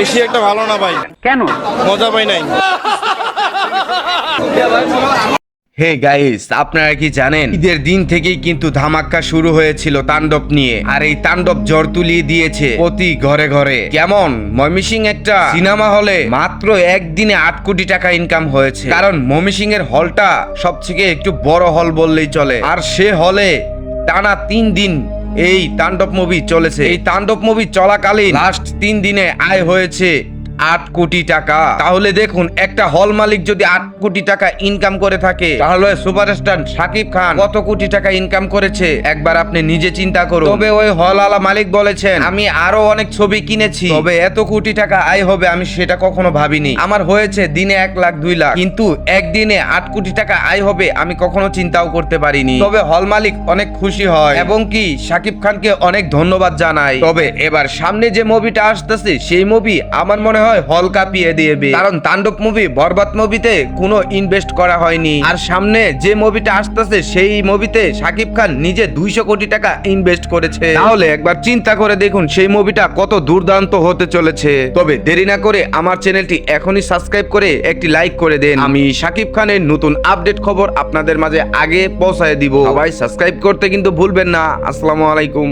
বেশি একটা ভালো না ভাই। কেন? মজা পাই নাই। হে গাইস আপনারা কি জানেন? ঈদের দিন থেকেই কিন্তু ধামাক্কা শুরু হয়েছিল তাণ্ডব নিয়ে। আর এই তাণ্ডব জ্বর তুলিয়ে দিয়েছে প্রতি ঘরে ঘরে। কেমন? ময়মিসিং একটা সিনেমা হলে মাত্র একদিনে আট কোটি টাকা ইনকাম হয়েছে। কারণ ময়মিসিং এর হলটা সবথেকে একটু বড় হল বললেই চলে। আর সে হলে টানা তিন দিন এই তাণ্ডব মুভি চলেছে। এই তাণ্ডব মুভি চলাকালীন লাস্ট তিন দিনে আয় হয়েছে। আট কোটি টাকা। তাহলে দেখুন, একটা হল মালিক যদি আট কোটি টাকা ইনকাম করে থাকে, তাহলে সুপারস্টার শাকিব খান কত কোটি টাকা ইনকাম করেছে? একবার আপনি নিজে চিন্তা করুন। তবে ওই হল আলা মালিক বলেছেন, আমি আরও অনেক ছবি কিনেছি। তবে এত কোটি টাকা আয় হবে আমি সেটা কখনো ভাবিনি। আমার হয়েছে দিনে এক লাখ, দুই লাখ। কিন্তু একদিনে আট কোটি টাকা আয় হবে আমি কখনো চিন্তাও করতে পারিনি। তবে হল মালিক অনেক খুশি হয় এবং কি শাকিব খানকে অনেক ধন্যবাদ জানাই। তবে এবার সামনে যে মুভিটা আসতেছে, সেই মুভি আমার মনে হয় হল কাঁপিয়ে দিয়েবে কারণ তাণ্ডব মুভি বরবাদ মুভিতে কোনো ইনভেস্ট করা হয়নি। আর সামনে যে মুভিটা আসতেছে, সেই মুভিতে শাকিব খান নিজে দুইশো কোটি টাকা ইনভেস্ট করেছে। তাহলে একবার চিন্তা করে দেখুন, সেই মুভিটা কত দুর্দান্ত হতে চলেছে। তবে দেরি না করে আমার চ্যানেলটি এখনই সাবস্ক্রাইব করে একটি লাইক করে দেন। আমি শাকিব খানের নতুন আপডেট খবর আপনাদের মাঝে আগে পৌঁছায় দিব। সবাই সাবস্ক্রাইব করতে কিন্তু ভুলবেন না। আসসালামু আলাইকুম।